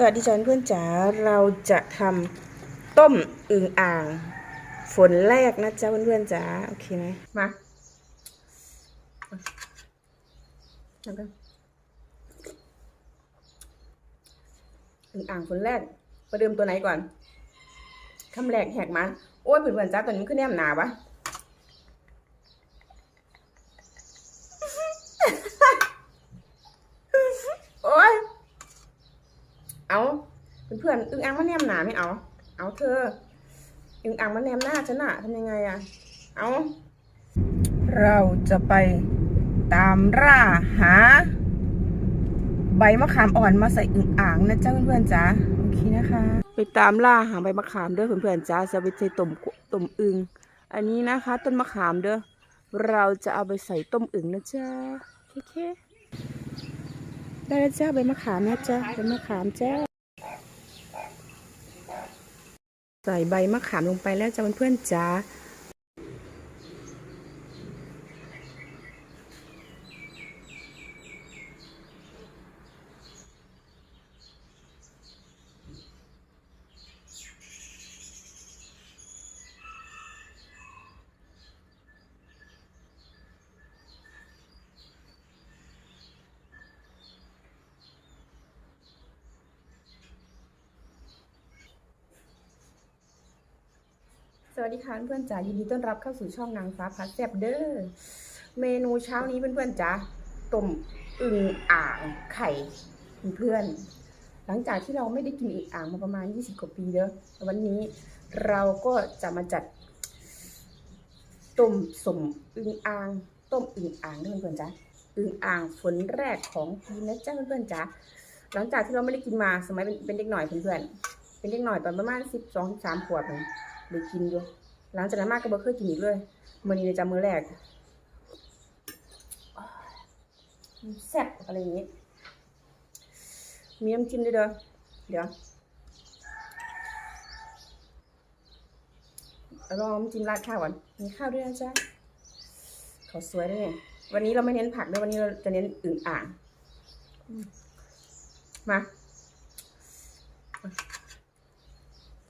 สวัสดีจ้าเพื่อนจ๋าเราจะทำต้มอึ่งอ่าง ฝนแรกนะจ๊ะเพื่อนๆจ๋าโอเคไหมมาแล้วก็อึ่งอ่างฝนแรกประเดิมตัวไหนก่อนคำแรกแหกมันโอ้ยเพื่อนๆจ้าตัวนี้มันขึ้นแนมหนาวะ โอ้ย เอาเพื่อนๆอึ้งอ่างมาแนมหนาไม่เอา เอาเธอ อึ้งอ่างมาแนมหน้าฉันอะทำยังไงอะเอาเราจะไปตามร่าหา ใบมะขามอ่อนมาใส่อึ่งอ่างนะจ๊ะเพื่อนๆจ้าโอเคนะคะ ไปตามล่าหาใบมะขามเด้อเพื่อนๆจ้าจะไปใส่ต้มต้มอึ่งอันนี้นะคะ ต้นมะขามเด้อเราจะเอาไปใส่ต้มอึ่งนะจ๊ะโอเคได้แล้วจ้าใบมะขามนะจ๊ะใบมะขามจ้า ใส่ใบมะขามลงไปแล้วจ้าเพื่อนๆจ้า สวัสดีค่ะเพื่อนจ๋ายินดีต้อนรับเข้าสู่ช่องนางฟ้าพัดแซบเด้อเมนูเช้านี้เพื่อนๆจ๋าต้มอึ่งอ่างไข่เพื่อนหลังจากที่เราไม่ได้กินอึ่งอ่างมาประมาณ 20 กว่าปีเด้อวันนี้เราก็จะมาจัดต้มสมอึ่งอ่าง ต้มอึ่งอ่างด้วยเพื่อนๆจ๋าอึ่งอ่างฝนแรกของปีนะจ๊ะเพื่อนๆจ๋าหลังจากที่เราไม่ได้กินมาสมัยเป็นเป็นเด็กหน่อยเพื่อนๆเป็นเด็กหน่อยตอนประมาณ 12 13ขวบเอง หรือกินอยู่หลังจากนั้นมากก็บ่เคยกินอีกเลยมื้อนี้เลยจำมื้อแรกแซ่บอะไรอย่างงี้ มีน้ำจิ้มด้วยเด้อเดี๋ยวเอาลองจิ้มราดข้าวก่อนมีข้าวด้วยนะจ๊ะขาสวยด้วยเนี่ยวันนี้เราไม่เน้นผักด้วยวันนี้เราจะเน้นอื่นอ่างอืมมา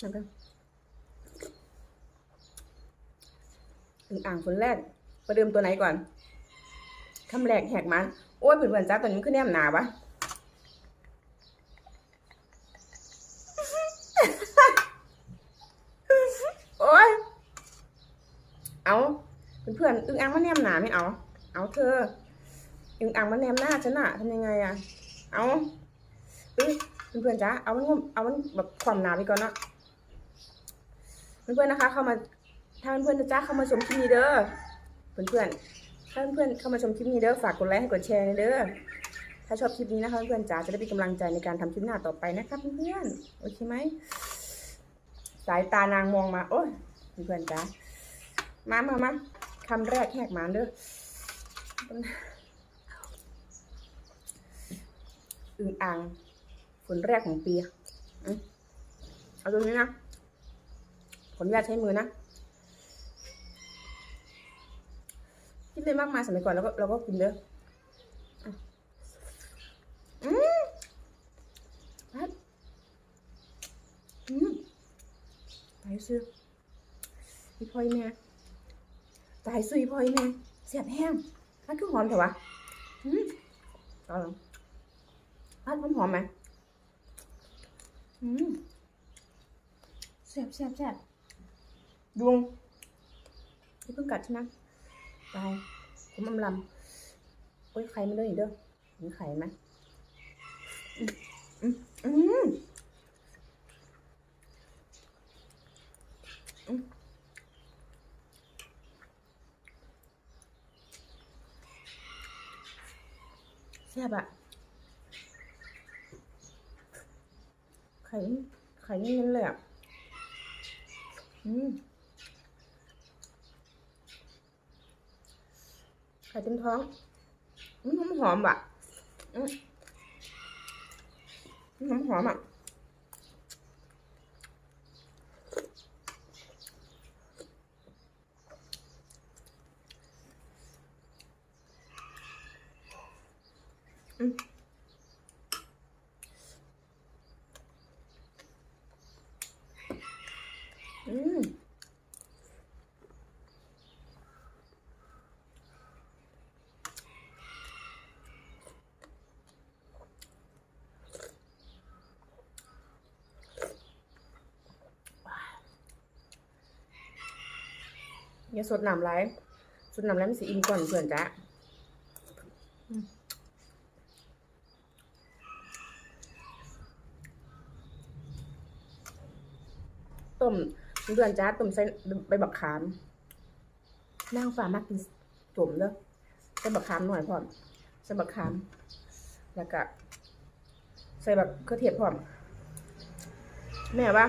แล้วก็ อึ่งอ่างคนแรกประเดิมตัวไหนก่อนคำแรกแหกมันโอ้ยเพื่อนๆจ้าตัวนี้มันขึ้นแนมหนาวะโอ้ยเอาเพื่อนๆอึ่งอ่างมาแนมหนาไม่เอา เอาเธออึ่งอ่างมาแนมหน้าฉันอะทำยังไงอะเอาเพื่อนๆจ้าเอามันงมเอามันแบบความหนาไปก่อนเนาะเพื่อนๆนะคะ เข้ามา ถ้าเพื่อนๆนะจ๊ะเข้ามาชมคลิปนี้เด้อเพื่อนๆถ้าเพื่อนๆเข้ามาชมคลิปนี้เด้อฝากกดไลค์ให้กดแชร์เด้อถ้าชอบคลิปนี้นะคะเพื่อนๆจ๋าจะได้เป็นกำลังใจในการทำคลิปหน้าต่อไปนะครับเพื่อนๆโอเคไหมสายตานางมองมาโอ้ยเพื่อนๆจ๋ามามามาคำแรกแหกหมานเด้ออึ่งอ่างฝนแรกของปีอืมเอาตรงนี้นะขออนุญาตใช้มือนะ คิดเลยมากมายสมัยก่อนเราก็เราก็กินเด้ออะอืมพัดอืมตายซื้ออีพอยแม่ตายซื้ออีพอยแม่เสียบแห้งพัดคือหอมเถอะวะอืมเอาลองพัดหอมหอมไหมอืมแซ่บแซ่บแซ่บดวงที่เพิ่งกัดใช่ไหม ตายผมอำลำโอ้ยไข่มันเลยอีกเด้อเห็นไข่ไหมอืมอืมอืมแซ่บอะไข่ไข่นี่นั่นเลยอะอืม ไข่เต็มท้องมันหอมหอมๆว่ะมันหอมหอมอะอืม อืม อย่าสดน้ำไรสดน้ำไรมันสิอิ่มก่อนเพื่อนจ้ะต้มเพื่อนจ้าต้มใส่ใบบักขามนางฟ้ามากกินจมเด้อใส่บักขามหน่อยพร้อมใส่บักขาม แล้วก็ใส่แบบเครือเทศพร้อม แม่ว่า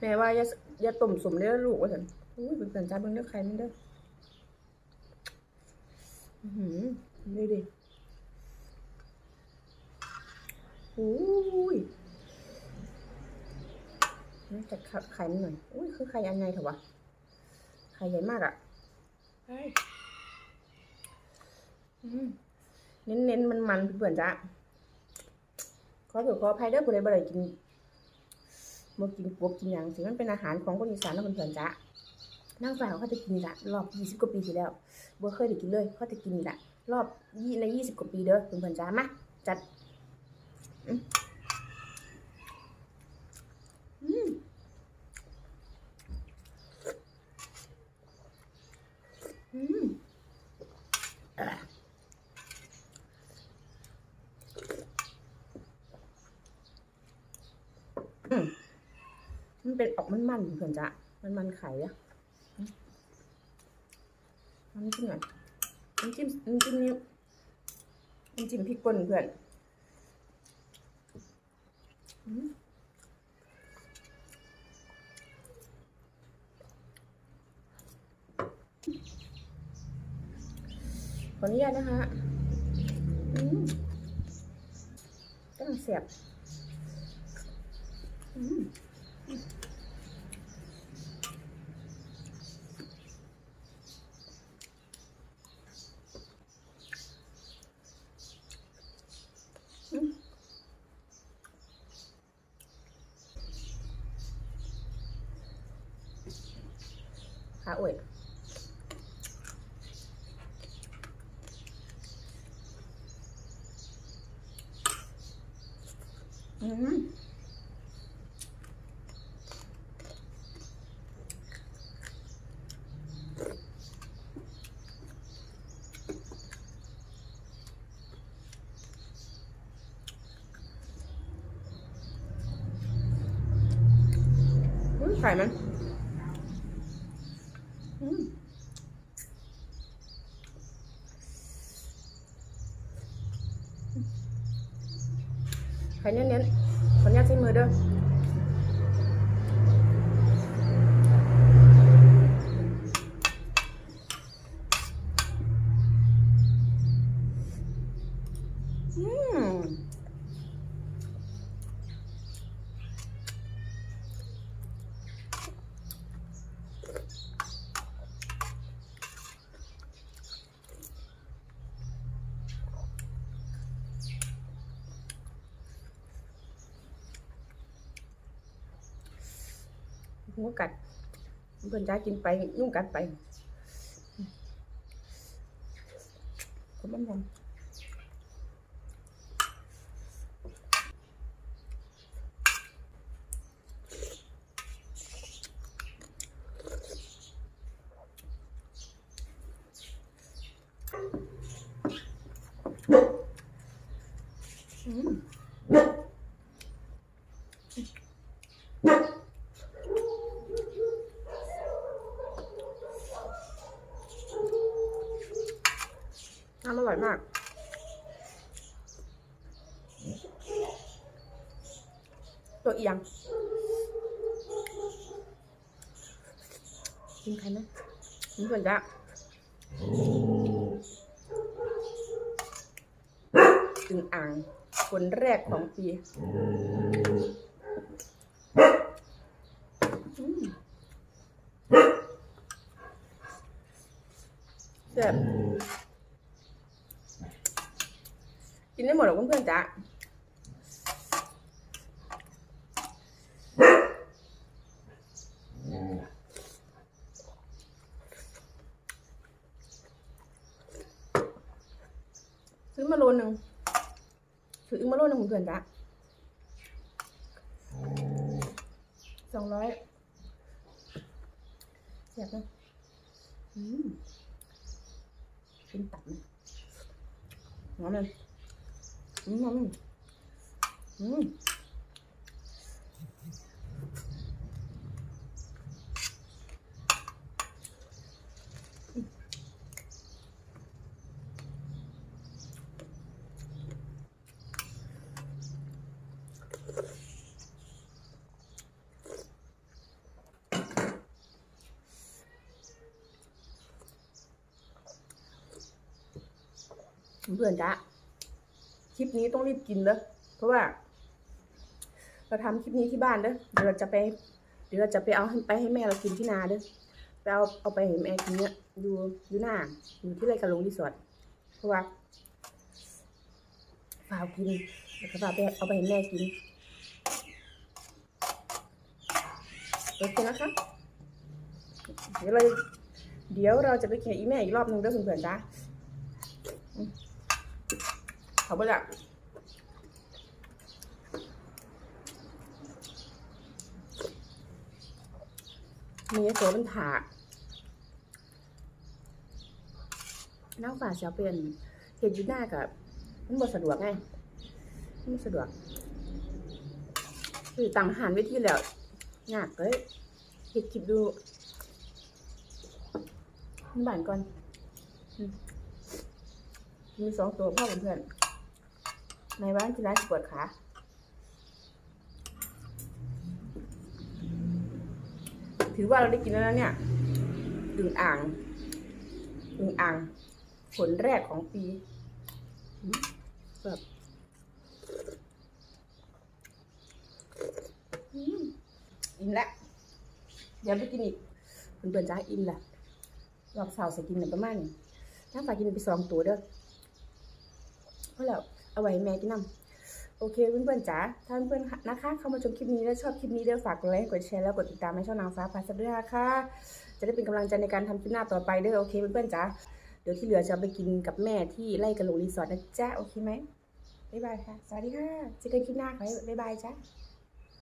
แม่ว่าอย่าอย่าต้มสมเด้อลูกว่าฉัน อุ้ยเพื่อนจ้าเบิ่งเด้อใครมันเด้ออือหือดูดิโอ้ยน่าจะไข่มันหน่อย อุ้ยคือไข่อันไงเถอะวะ ไข่ใหญ่มากอะเฮ้ยอืมเน้นเน้นมันมันๆเพื่อนๆจ้าขอถือขออภัยเด้อผู้ใดบ่ได้กินบ่กินกบกินหยังสิมันเป็นอาหารของคนอีสานเนาะเพื่อนๆจ้า นางฟ้าเขาจะกินละรอบยี่สิบกว่าปีที่แล้วบ่เคยได้กินเลยเขาจะกินละรอบยี่ในยี่สิบกว่าปีเด้อเพื่อนๆจ้ามาจัดอืมอืมอืมมันเป็นออกมันๆเพื่อนจ้ะมันมันๆไข่อะ น้ำจิ้มหน่อยน้ำจิ้มน้ำจิ้มนี้น้ำจิ้มพริกป่นเพื่อนขออนุญาตนะคะอืมกำลังเสียบ อืม ขาอ่วยอืมอุ้ยไข่มัน อืมไข่เน้นๆขออนุญาตใช้มือเด้อ อืมหัวกัดเพื่อนจ้ากินไปยุ่งกัดไปผมมันยังอืม น้ำอร่อยมาก ตัวเอี ยงกินใครไหมกินเพื่อนจ้ะถึงอ่างคนแรกของปีแซ่บ กินได้หมดหรอกเพื่อนๆจ้ะ โลนึงถืออึ้งมาโลนึงเพื่อนๆจ้ะสองร้อยเสียบนะอืมเป็นตับนะหอมเลยอืมหอมอืม เพื่อนจ้ะคลิปนี้ต้องรีบกินเด้อเพราะว่า เราทำคลิปนี้ที่บ้านเด้อเดี๋ยวเราจะไป เดี๋ยวเราจะไปเอาไปให้แม่เรากินที่นาเด้อไปเอาเอาไปให้แม่กินเนี่ยอยู่อยู่หน้าอยู่ที่ไรกระลงรีสอร์ทเพราะว่าฝากกินแล้วก็ฝากไปเอาไปให้แม่กินโอเคนะคะเดี๋ยวเราเดี๋ยวเราจะไปกินกับอีแม่อีกรอบนึงเด้อเพื่อนๆจ้า เขาบอกอะมีตัวเป็นถาดน้ำฝาเสียเป็นเห็ดอยูหน้ากับมันบสะดวกไงมันบ่สะดวกคือต่างหารไว้ที่แล้วยากเลยเห็ดคลิปดูมันบานก่อนมีสองตัวพ่อเพื่อน ในบ้านที่ร้านปวดขาถือว่าเราได้กินแล้วนะเนี่ยอึ่งอ่างอึ่งอ่างผลแรกของปีแบบอืมอิ่มแล้วเดี๋ยวไปกินอีกเพื่อนๆจ้าอิ่มละรอบสาร์ใส่กินเนี่ยประมาณนี้ถ้าฝากกินไปสองตัวเด้อเพราะแล้ว เอาไว้แม่กินน้ำโอเคเพื่อนๆจ๋าถ้าเพื่อนๆนะคะ เข้ามาชมคลิปนี้แล้วชอบคลิปนี้เด้อฝากกดไลค์กดแชร์แล้วกดติดตามให้ช่องนางฟ้าพาสับด้วยนะคะจะได้เป็นกำลังใจในการทำคลิปหน้าต่อไปเด้อโอเคเพื่อนๆจ๋าเดี๋ยวที่เหลือจะไปกินกับแม่ที่ไร่กระโหลกรีสอร์ทนะจ๊ะโอเคไหมบ๊ายบายค่ะสวัสดีค่ะเจอกันคลิปหน้าค่ะบ๊ายบายจ้า